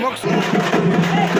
Smokes.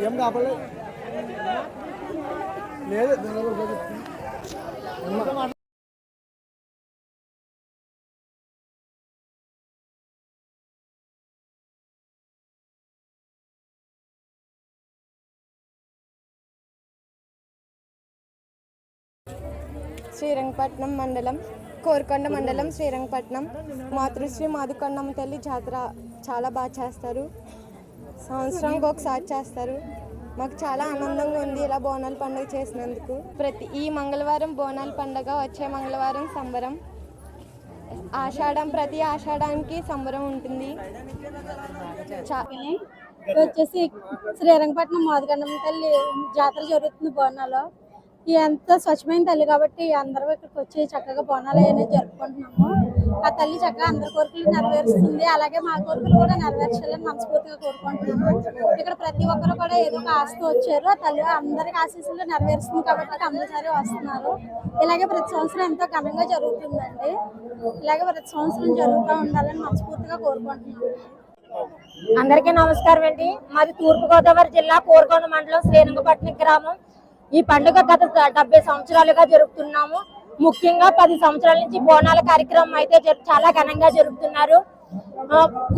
ఏం కాపలే లేదు శ్రీరంగపట్నం మండలం కోరుకొండ మండలం శ్రీరంగపట్నం. మాతృశ్రీ మాధుకొండమ్మ తల్లి జాతర చాలా బాగా చేస్తారు. సంవత్సరానికి ఒకసారి చేస్తారు. మాకు చాలా ఆనందంగా ఉంది ఇలా బోనాల పండుగ చేసినందుకు. ప్రతి ఈ మంగళవారం బోనాల పండుగ వచ్చే మంగళవారం సంబరం. ఆషాఢం ప్రతి ఆషాఢానికి సంబరం ఉంటుంది. వచ్చేసి శ్రీరంగపట్నం మోదగండం తల్లి జాతర జరుగుతుంది బోనాలో ఈ ఎంత స్వచ్ఛమైన తల్లి కాబట్టి అందరూ ఇక్కడికి వచ్చి చక్కగా బోనాలు అనేది జరుపుకుంటున్నాము. ఆ తల్లి చక్కగా అందరి కోరికలు నెరవేరుస్తుంది. అలాగే మా కోరికలు కూడా నెరవేర్చాలని మనస్ఫూర్తిగా కోరుకుంటున్నాము. ఇక్కడ ప్రతి ఒక్కరు కూడా ఏదో ఒక ఆస్తి వచ్చారు. ఆ తల్లి అందరికి ఆశీస్సులు నెరవేరుస్తుంది కాబట్టి కంపల్సరీ వస్తున్నారు. ఇలాగే ప్రతి సంవత్సరం ఎంతో ఘనంగా జరుగుతుందండి. ఇలాగే ప్రతి సంవత్సరం జరుగుతూ ఉండాలని మనస్ఫూర్తిగా కోరుకుంటున్నాము. అందరికీ నమస్కారం అండి. మాది తూర్పుగోదావరి జిల్లా కోరుకొండ మండలం శ్రీరంగపట్నం గ్రామం. ఈ పండుగ గత డెబ్బై సంవత్సరాలుగా జరుపుతున్నాము. ముఖ్యంగా పది సంవత్సరాల నుంచి బోనాల కార్యక్రమం అయితే చాలా ఘనంగా జరుపుతున్నారు.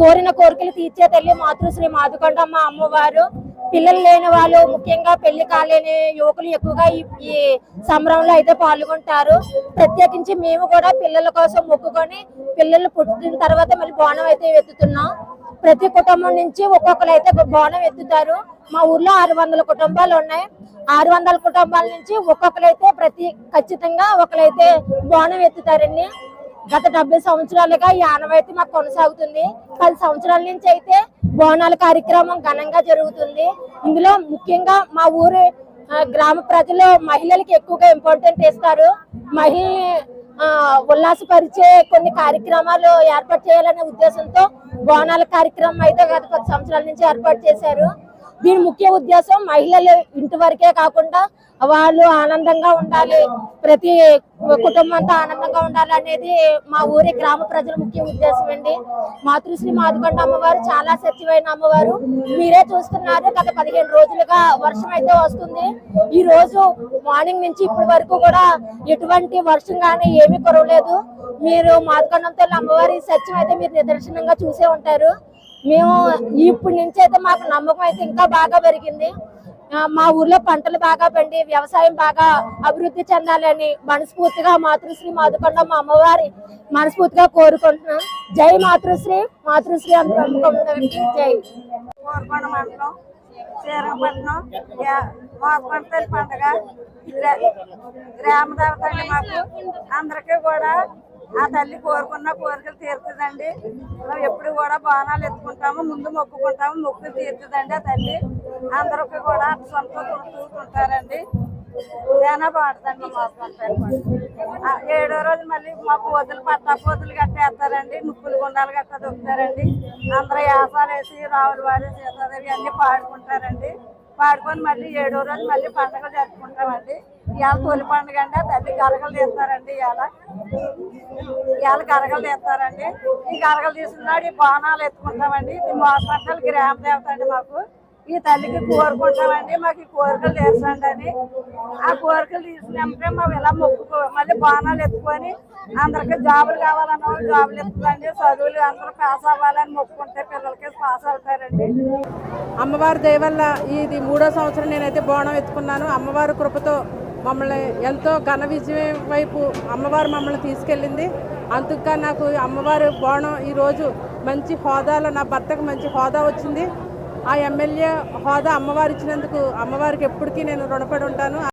కోరిన కోరికలు తీర్చే తల్లి మాతృశ్రీ మాదుకొండమ్మ అమ్మవారు. పిల్లలు లేని వాళ్ళు ముఖ్యంగా పెళ్ళి కాలేని యువకులు ఎక్కువగా ఈ ఈ సంబరంలో అయితే పాల్గొంటారు. ప్రత్యేకించి మేము కూడా పిల్లల కోసం మొక్కుకొని పిల్లలు పుట్టిన తర్వాత మళ్ళీ బోనం అయితే ఎత్తుతున్నాం. ప్రతి కుటుంబం నుంచి ఒక్కొక్కరు అయితే బోనం ఎత్తుతారు. మా ఊర్లో ఆరు వందల కుటుంబాలు ఉన్నాయి. ఆరు వందల కుటుంబాల నుంచి ఒక్కొక్కరైతే ప్రతి ఖచ్చితంగా ఒకరైతే బోనం ఎత్తుతారండి. గత డెబ్బై సంవత్సరాలుగా ఈ ఆనవాయితీ మాకు కొనసాగుతుంది. పది సంవత్సరాల నుంచి అయితే బోనాల కార్యక్రమం ఘనంగా జరుగుతుంది. ఇందులో ముఖ్యంగా మా ఊరు గ్రామ ప్రజలు మహిళలకి ఎక్కువగా ఇంపార్టెంట్ ఇస్తారు. మహి ఉల్లాసపరిచే కొన్ని కార్యక్రమాలు ఏర్పాటు చేయాలనే ఉద్దేశంతో బోనాల కార్యక్రమం అయితే గత పది సంవత్సరాల నుంచి ఏర్పాటు చేశారు. దీని ముఖ్య ఉద్దేశం మహిళలు ఇంటి వరకే కాకుండా వాళ్ళు ఆనందంగా ఉండాలి. ప్రతి కుటుంబం అంతా ఆనందంగా ఉండాలి అనేది మా ఊరి గ్రామ ప్రజల ముఖ్య ఉద్దేశం అండి. మాతృశ్రీ మాదుకొండ అమ్మవారు చాలా సత్యమైన అమ్మవారు. మీరే చూస్తున్నారు గత పదిహేను రోజులుగా వర్షం అయితే వస్తుంది. ఈ రోజు మార్నింగ్ నుంచి ఇప్పటి వరకు కూడా ఎటువంటి వర్షం కానీ ఏమీ కురవలేదు. మీరు మాదుకొండంతో అమ్మవారి సత్యం అయితే మీరు నిదర్శనంగా చూసే ఉంటారు. మేము ఇప్పటి నుంచి అయితే మాకు నమ్మకం అయితే ఇంకా బాగా పెరిగింది. మా ఊర్లో పంటలు బాగా పండి వ్యవసాయం బాగా అభివృద్ధి చెందాలని మనస్ఫూర్తిగా మాతృశ్రీ మాధుకొండ మా అమ్మవారి మనస్ఫూర్తిగా కోరుకుంటున్నాం. జై మాతృశ్రీ మాతృశ్రీ అందరికీ జై. శ్రీరంగపట్నం పండుగ. గ్రామ దేవత మాకు అందరికీ కూడా ఆ తల్లి కోరుకున్న కోరికలు తీరుతుందండి. మనం ఎప్పుడు కూడా బాణాలు ఎత్తుకుంటాము ముందు మొక్కుకుంటాము మొక్కులు తీరుతుందండి ఆ తల్లి. అందరికీ కూడా సొంత చూస్తుంటారండి చాలా బాగుంటుందండి ఏడో రోజు మళ్ళీ మా పోతులు పట్టా పోతులు కట్టేస్తారండి. నుప్పులు గుండాలు గట్ట దొక్కుతారండి అందరూ యాసాలు వేసి రావులు వారు సీతాదేవి అన్ని పాడుకుంటారండి. పాడుకొని మళ్ళీ ఏడో రోజు మళ్ళీ పండుగ జరుపుకుంటామండి. ఇవాళ తొలి పండుగ అండి ఆ తల్లి గరగలు తీస్తారండి ఇవాళ. ఇవాళ గరగలు తీస్తారండి. ఈ గరగలు తీసుకున్నాడు ఈ బాణాలు ఎత్తుకుంటామండి. ఇది మోసపట్టాలు గ్రామ దేవత అండి మాకు. ఈ తల్లికి కోరుకుంటామండి మాకు ఈ కోరికలు తీర్చండి అని. ఆ కోరికలు తీసినప్పుడే మేము ఇలా మొక్కుకో మళ్ళీ బాణాలు ఎత్తుకొని అందరికి జాబులు కావాలన్న వాళ్ళు జాబులు ఎత్తుకోండి. చదువులు అందరూ పాస్ అవ్వాలని మొక్కుకుంటే పిల్లలకి పాస్ అవుతారండి. అమ్మవారి దయ వల్ల ఇది మూడో సంవత్సరం నేనైతే బోనం ఎత్తుకున్నాను. అమ్మవారి కృపతో మమ్మల్ని ఎంతో ఘన విజయం వైపు అమ్మవారు మమ్మల్ని తీసుకెళ్ళింది. అందుకుగా నాకు అమ్మవారు బోనం ఈరోజు మంచి హోదాలో నా భర్తకు మంచి హోదా వచ్చింది. ఆ ఎమ్మెల్యే హోదా అమ్మవారు ఇచ్చినందుకు అమ్మవారికి ఎప్పటికీ నేను రుణపడి ఉంటాను.